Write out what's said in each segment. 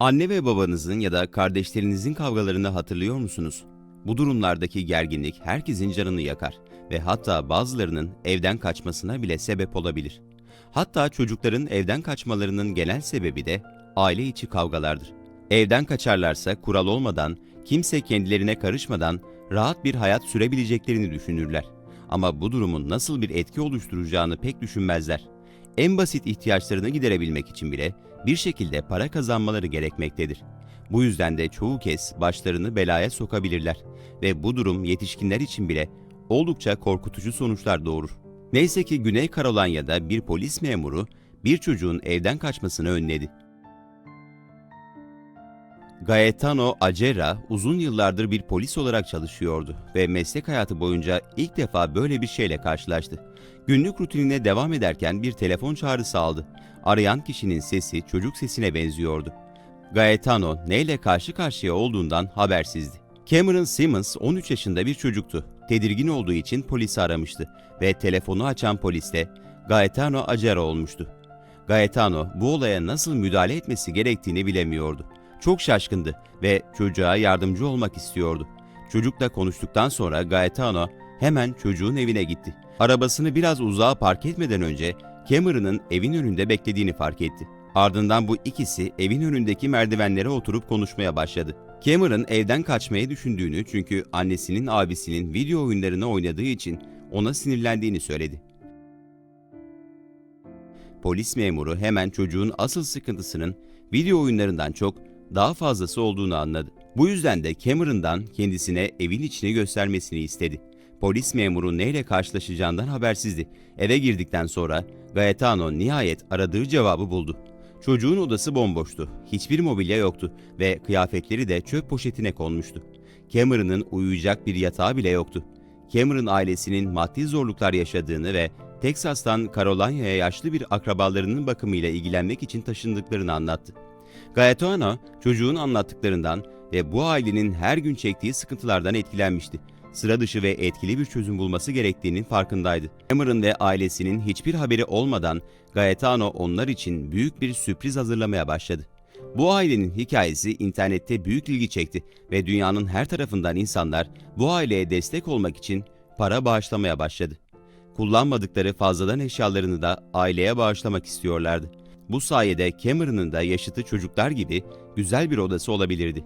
Anne ve babanızın ya da kardeşlerinizin kavgalarını hatırlıyor musunuz? Bu durumlardaki gerginlik herkesin canını yakar ve hatta bazılarının evden kaçmasına bile sebep olabilir. Hatta çocukların evden kaçmalarının genel sebebi de aile içi kavgalardır. Evden kaçarlarsa kural olmadan, kimse kendilerine karışmadan rahat bir hayat sürebileceklerini düşünürler. Ama bu durumun nasıl bir etki oluşturacağını pek düşünmezler. En basit ihtiyaçlarını giderebilmek için bile bir şekilde para kazanmaları gerekmektedir. Bu yüzden de çoğu kez başlarını belaya sokabilirler ve bu durum yetişkinler için bile oldukça korkutucu sonuçlar doğurur. Neyse ki Güney Carolyna'da bir polis memuru bir çocuğun evden kaçmasını önledi. Gaetano Acera uzun yıllardır bir polis olarak çalışıyordu ve meslek hayatı boyunca ilk defa böyle bir şeyle karşılaştı. Günlük rutinine devam ederken bir telefon çağrısı aldı. Arayan kişinin sesi çocuk sesine benziyordu. Gaetano neyle karşı karşıya olduğundan habersizdi. Cameron Simmons 13 yaşında bir çocuktu. Tedirgin olduğu için polisi aramıştı ve telefonu açan polis de Gaetano Acera olmuştu. Gaetano bu olaya nasıl müdahale etmesi gerektiğini bilemiyordu. Çok şaşkındı ve çocuğa yardımcı olmak istiyordu. Çocukla konuştuktan sonra Gaetano hemen çocuğun evine gitti. Arabasını biraz uzağa park etmeden önce Cameron'ın evin önünde beklediğini fark etti. Ardından bu ikisi evin önündeki merdivenlere oturup konuşmaya başladı. Cameron evden kaçmayı düşündüğünü çünkü annesinin abisinin video oyunlarını oynadığı için ona sinirlendiğini söyledi. Polis memuru hemen çocuğun asıl sıkıntısının video oyunlarından çok daha fazlası olduğunu anladı. Bu yüzden de Cameron'dan kendisine evin içini göstermesini istedi. Polis memuru neyle karşılaşacağından habersizdi. Eve girdikten sonra Gaetano nihayet aradığı cevabı buldu. Çocuğun odası bomboştu. Hiçbir mobilya yoktu ve kıyafetleri de çöp poşetine konmuştu. Cameron'ın uyuyacak bir yatağı bile yoktu. Cameron ailesinin maddi zorluklar yaşadığını ve Teksas'tan Carolina'ya yaşlı bir akrabalarının bakımıyla ilgilenmek için taşındıklarını anlattı. Gaetano çocuğun anlattıklarından ve bu ailenin her gün çektiği sıkıntılardan etkilenmişti. Sıra dışı ve etkili bir çözüm bulması gerektiğinin farkındaydı. Cameron ve ailesinin hiçbir haberi olmadan Gaetano onlar için büyük bir sürpriz hazırlamaya başladı. Bu ailenin hikayesi internette büyük ilgi çekti ve dünyanın her tarafından insanlar bu aileye destek olmak için para bağışlamaya başladı. Kullanmadıkları fazladan eşyalarını da aileye bağışlamak istiyorlardı. Bu sayede Cameron'ın da yaşıtı çocuklar gibi güzel bir odası olabilirdi.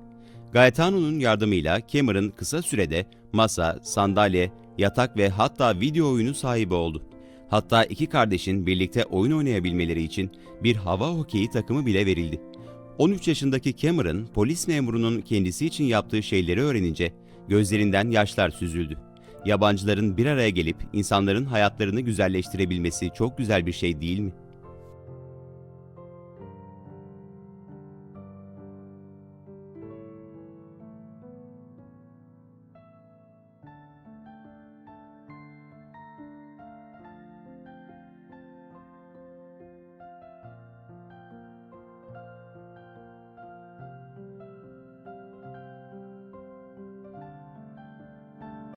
Gaetano'nun yardımıyla Cameron kısa sürede masa, sandalye, yatak ve hatta video oyunu sahibi oldu. Hatta iki kardeşin birlikte oyun oynayabilmeleri için bir hava hokeyi takımı bile verildi. 13 yaşındaki Cameron, polis memurunun kendisi için yaptığı şeyleri öğrenince gözlerinden yaşlar süzüldü. Yabancıların bir araya gelip insanların hayatlarını güzelleştirebilmesi çok güzel bir şey değil mi?